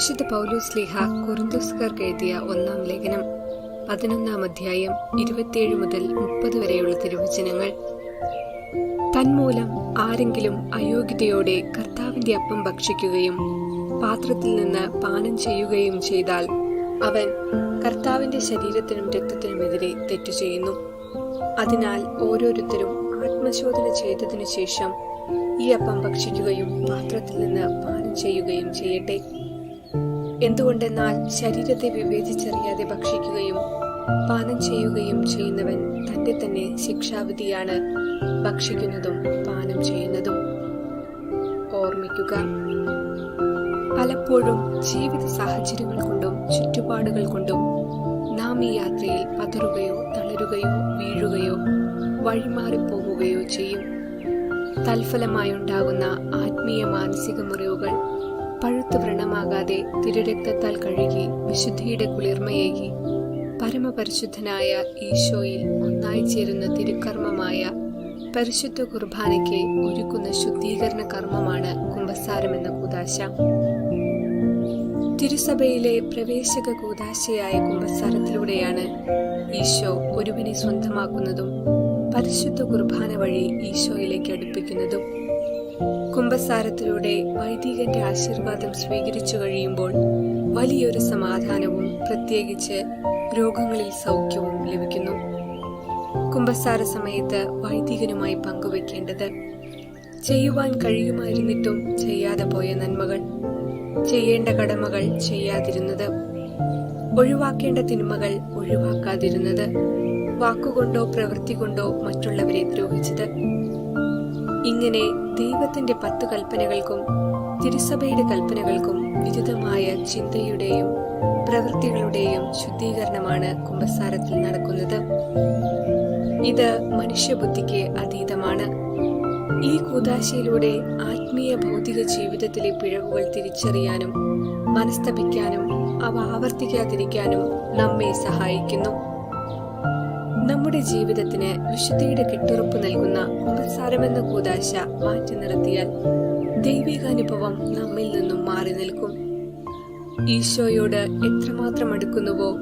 വിശുദ്ധ പൗലോസ് ലീഹ കുറുന്തോസ്കാർക്ക് എഴുതിയ ഒന്നാം ലേഖനം. പതിനൊന്നാം അധ്യായം ഇരുപത്തിയേഴ് മുതൽ മുപ്പത് വരെയുള്ള തിരുവചനങ്ങൾ. തന്മൂലം ആരെങ്കിലും അയോഗ്യതയോടെ കർത്താവിന്റെ അപ്പം ഭക്ഷിക്കുകയും പാത്രത്തിൽ നിന്ന് പാനം ചെയ്യുകയും ചെയ്താൽ അവൻ കർത്താവിന്റെ ശരീരത്തിനും രക്തത്തിനുമെതിരെ തെറ്റു ചെയ്യുന്നു. അതിനാൽ ഓരോരുത്തരും ആത്മശോധന ചെയ്തതിനു ശേഷം ഈ അപ്പം ഭക്ഷിക്കുകയും പാത്രത്തിൽ നിന്ന് പാനം ചെയ്യുകയും ചെയ്യട്ടെ. എന്തുകൊണ്ടെന്നാൽ ശരീരത്തെ വിവേചിച്ചറിയാതെ ഭക്ഷിക്കുകയും പാനം ചെയ്യുകയും ചെയ്യുന്നവൻ തന്റെ തന്നെ ശിക്ഷാവിധിയാണ് ഭക്ഷിക്കുന്നതും പാനം ചെയ്യുന്നതും. ഓർമ്മിക്കുക പലപ്പോഴും ജീവിത സാഹചര്യങ്ങൾ കൊണ്ടും ചുറ്റുപാടുകൾ കൊണ്ടും നാം ഈ യാത്രയിൽ പതറുകയോ തളരുകയോ വീഴുകയോ വഴിമാറിപ്പോവുകയോ ചെയ്യും. തൽഫലമായുണ്ടാകുന്ന ആത്മീയ മാനസിക മുറിവുകൾ പഴുത്തു വ്രണമാകാതെ തിരുരക്തത്താൽ കഴുകി വിശുദ്ധിയുടെ കുളിർമയേകി. പരമപരിശുദ്ധനായ ഈശോയിൽ ഒന്നായി ചേരുന്ന തിരുക്കർമ്മമായ പരിശുദ്ധ കുർബാനയ്ക്ക് ഒരുക്കുന്ന ശുദ്ധീകരണ കർമ്മമാണ് കുംഭസാരമെന്ന കൂതാശ. തിരുസഭയിലെ പ്രവേശക കൂതാശയായ കുംഭസാരത്തിലൂടെയാണ് ഈശോ ഒരുവിനെ സ്വന്തമാക്കുന്നതും പരിശുദ്ധ കുർബാന വഴി ഈശോയിലേക്ക് അടുപ്പിക്കുന്നതും. കുംഭസാരത്തിലൂടെ വൈദികന്റെ ആശീർവാദം സ്വീകരിച്ചു കഴിയുമ്പോൾ വലിയൊരു സമാധാനവും പ്രത്യേകിച്ച് രോഗങ്ങളിൽ സൗഖ്യവും ലഭിക്കുന്നു. കുംഭസാര സമയത്ത് വൈദികനുമായി പങ്കുവെക്കേണ്ടത് ചെയ്യുവാൻ കഴിയുമായിരുന്നിട്ടും ചെയ്യാതെ പോയ നന്മകൾ ചെയ്യേണ്ട കടമകൾ ചെയ്യാതിരുന്നത് ഒഴിവാക്കേണ്ട തിന്മകൾ ഒഴിവാക്കാതിരുന്നത് വാക്കുകൊണ്ടോ പ്രവൃത്തി കൊണ്ടോ മറ്റുള്ളവരെ ദ്രോഹിച്ചത്. ഇങ്ങനെ ദൈവത്തിന്റെ പത്ത് കൽപ്പനകൾക്കും തിരുസഭയുടെ കൽപ്പനകൾക്കും വിരുദ്ധമായ ചിന്തയുടെയും പ്രവൃത്തികളുടെയും ശുദ്ധീകരണമാണ് കുമ്പസാരത്തിൽ നടക്കുന്നത്. ഇത് മനുഷ്യബുദ്ധിക്ക് അതീതമാണ്. ഈ കൂതാശയിലൂടെ ആത്മീയ ഭൗതിക ജീവിതത്തിലെ പിഴവുകൾ തിരിച്ചറിയാനും മനസ്തപിക്കാനും അവ ആവർത്തിക്കാതിരിക്കാനും നമ്മെ സഹായിക്കുന്നു. നമ്മുടെ ജീവിതത്തിന് വിശുദ്ധിയുടെ കെട്ടുറപ്പ് നൽകുന്ന ഉപസാരമെന്ന കൂതാശ മാറ്റി നിർത്തിയാൽ ദൈവികാനുഭവം നമ്മിൽ നിന്നും മാറി നിൽക്കും. ഈശോയോട് എത്രമാത്രം അടുക്കുന്നുവോ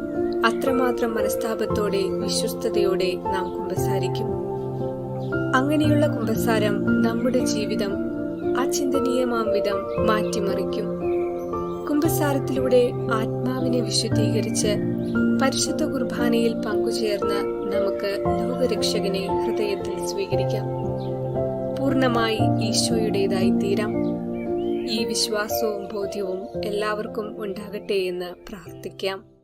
അത്രമാത്രം മനസ്താപത്തോടെ വിശ്വസ്തയോടെ നാം കുമ്പസാരിക്കും. അങ്ങനെയുള്ള കുമ്പസാരം നമ്മുടെ ജീവിതം അചിന്തനീയമാം വിധം മാറ്റിമറിക്കും. കുംഭസാരത്തിലൂടെ ആത്മാവിനെ വിശുദ്ധീകരിച്ച് പരിശുദ്ധ കുർബാനയിൽ പങ്കുചേർന്ന് നമുക്ക് ലോകരക്ഷകനെ ഹൃദയത്തിൽ സ്വീകരിക്കാം. പൂർണമായി ഈശോയുടേതായി തീരാം. ഈ വിശ്വാസവും ബോധ്യവും എല്ലാവർക്കും ഉണ്ടാകട്ടെ എന്ന് പ്രാർത്ഥിക്കാം.